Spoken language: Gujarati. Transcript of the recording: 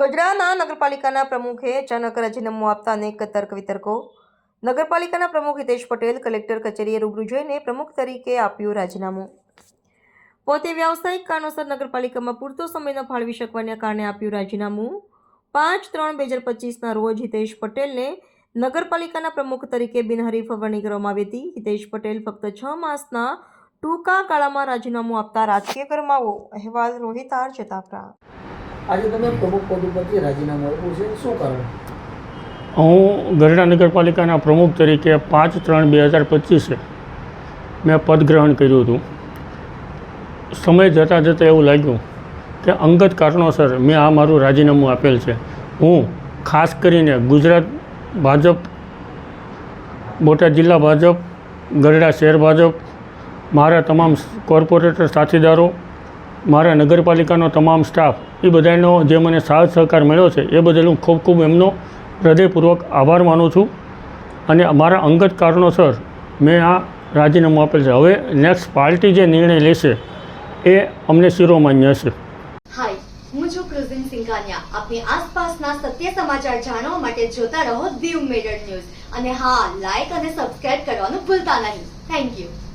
ગજરાના નગરપાલિકાના પ્રમુખે અચાનક રાજીનામું આપતા અનેક તર્ક વિતર્કો. નગરપાલિકાના પ્રમુખ હિતેશ પટેલ કલેક્ટર કચેરીએ રૂબરૂ જોઈને પ્રમુખ તરીકે આપ્યું રાજીનામું. પોતે વ્યાવસાયિક કારણોસર નગરપાલિકામાં પૂરતો સમય ન ફાળવી શકવાને કારણે આપ્યું રાજીનામું. પાંચ ત્રણ બે હજાર પચીસના રોજ હિતેશ પટેલને નગરપાલિકાના પ્રમુખ તરીકે બિનહરીફ વરણી કરવામાં આવી હતી. હિતેશ પટેલ ફક્ત છ માસના ટૂંકા ગાળામાં રાજીનામું આપતા રાજકીય ગરમાવો અહેવાલ રોહિત આર જતાપરા આજે તમે પ્રમુખ પદ ઉપરથી રાજીનામું આપ્યું છે. શું કારણ? હું ગરડા નગરપાલિકાના પ્રમુખ તરીકે પાંચ ત્રણ બે હજાર પચીસે મેં પદગ્રહણ કર્યું હતું. સમય જતાં જતાં એવું લાગ્યું કે અંગત કારણોસર મેં આ મારું રાજીનામું આપેલ છે. હું ખાસ કરીને ગુજરાત ભાજપ, બોટાદ જિલ્લા ભાજપ ગરડા શહેર ભાજપ, મારા તમામ કોર્પોરેટર સાથીદારો મારા નગરપાલિકાનો તમામ સ્ટાફ, એ બધાનો જે મને સાથ સહકાર મળ્યો છે, એ બદલ હું ખૂબ ખૂબ એમનો હૃદયપૂર્વક આભાર માનું છું. અને અમારા અંગત કારણોસર મેં આ રાજીનામું આપેલ છે. હવે નેક્સ્ટ પાર્ટી જે નિર્ણય લેશે, એ અમને શિરોમાન્ય છું આપની આસપાસના સત્ય સમાચાર જાણવા માટે જોતા રહો દીવ મેડર ન્યૂઝ અને હા લાઈક અને સબસ્ક્રાઇબ કરવાનું ભૂલતા નહીં. Thank you